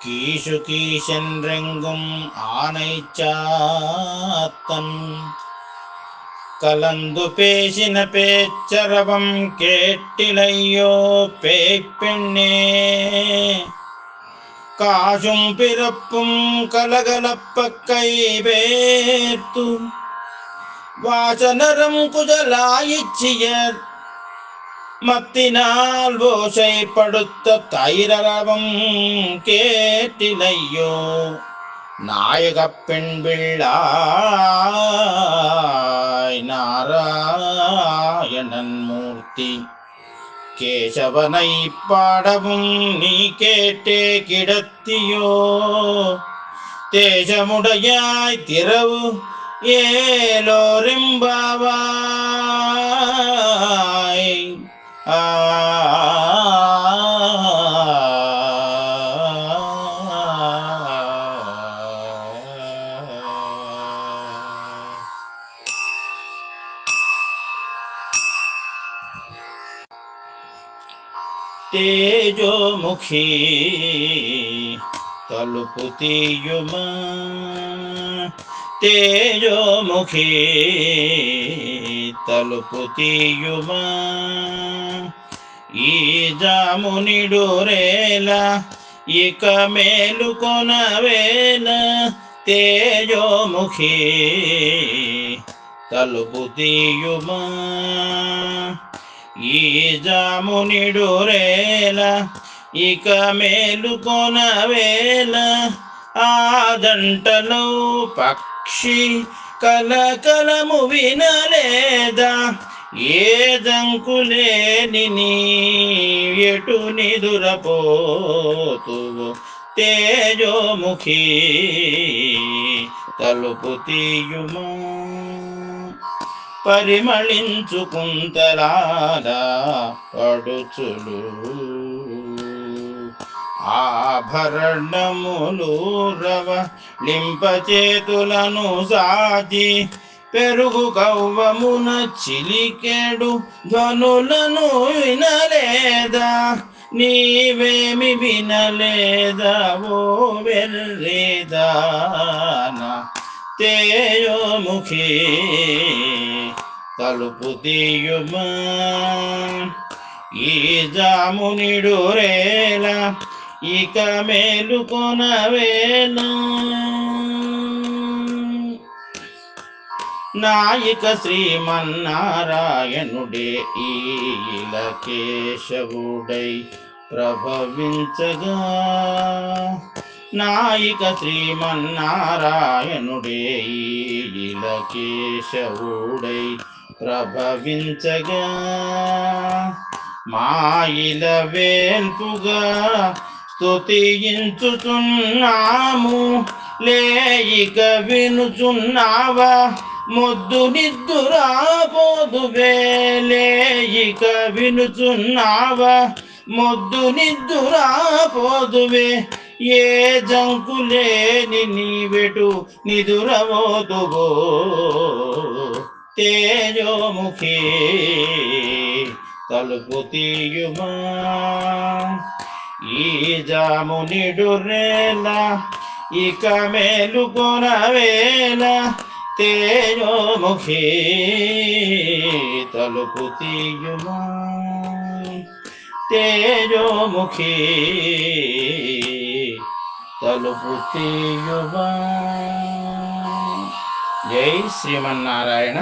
கீஷு கீஷென்றெங்கும் ஆனை சாத்தன் கலந்து பேசின பேச்சரவம் கேட்டிலையோ பேய்ப்பெண்ணே காசும் பிறப்பும் கலகலப்பக்கை வேத்து வாசனரம் குஜலாயிச்சியர். மத்தினால் ஓசை படுத்த தைரரவம் கேட்டிலையோ. நாயக பெண் பிள்ளாய் நாராயணன் மூர்த்தி. கேசவனை பாடவும் நீ கேட்டே கிடத்தியோ? தேஜமுடையாய் திரவு ஏலோரிம்பாவாய். ஆ తేజోముఖీ తలుపు తీయుమా తేజోముఖీ తలుపు తీయుమా ఈ జామునిడు రేల ఇక మేలుకొనవేల తేజోముఖీ తలుపు తీయుమా ఈ జామునిడురేల ఇక మేలుకొన వేల ఆ జంటలో పక్షి కలకలము వినలేదా? ఏ జంకులేని నీ ఎటు నిదురపోతువు? తేజోముఖి తలుపు తీయుమా? పరిమళించుకుంతలారా పడుచులు. ఆభరణములు రవ లింపచేతులను సాచి పెరుగు కవ్వమున చిలికెడు ధ్వనులను వినలేదా? నీవేమి వినలేదా ఓ వెర్రేదానా? తేయోముఖి తలుపు తీయుమా ఈ జామునిడు రేల ఇక మేలుకొనవేనా నాయక శ్రీమన్నారాయణుడే ఈల కేశవుడై ప్రభవించగా. నాయక శ్రీమన్నారాయణుడే ఈల కేశవుడై ప్రభవించగా మాయిల వేల్పుగా స్తుతించుతున్నాము లేయిక వినుచున్నావా ముద్దు నిద్దురా పోదువే లేయిక వినుచున్నావా మొద్దు నిద్దురా పోదువే ఏ జంకులేని నీవెటు నిదురవోదువో. తేజోముఖి తలుపు తీయుమా ఈ జామునిడు రేల ఇక మేలుకొన వేల తేజోముఖి తలుపు తీయుమా తేజోముఖి తలుపు తీయుమా జై శ్రీమన్నారాయణ.